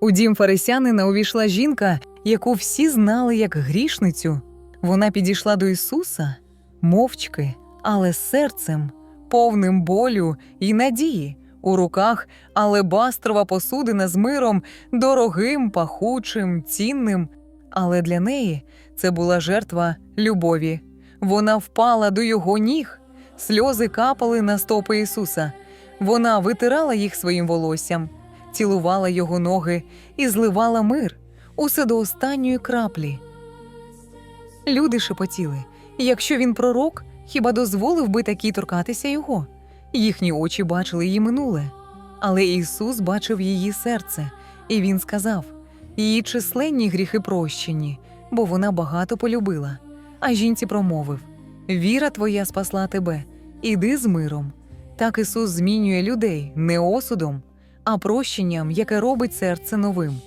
У дім фарисянина увійшла жінка, яку всі знали як грішницю. Вона підійшла до Ісуса мовчки, але серцем, повним болю і надії. У руках алебастрова посудина з миром, дорогим, пахучим, цінним. Але для неї це була жертва любові. Вона впала до його ніг, сльози капали на стопи Ісуса. Вона витирала їх своїм волоссям, цілувала його ноги і зливала мир усе до останньої краплі. Люди шепотіли, якщо він пророк, хіба дозволив би такій торкатися його? Їхні очі бачили її минуле. Але Ісус бачив її серце, і Він сказав: її численні гріхи прощені, бо вона багато полюбила. А жінці промовив: Віра твоя спасла тебе, іди з миром. Так Ісус змінює людей не осудом, а прощенням, яке робить серце новим.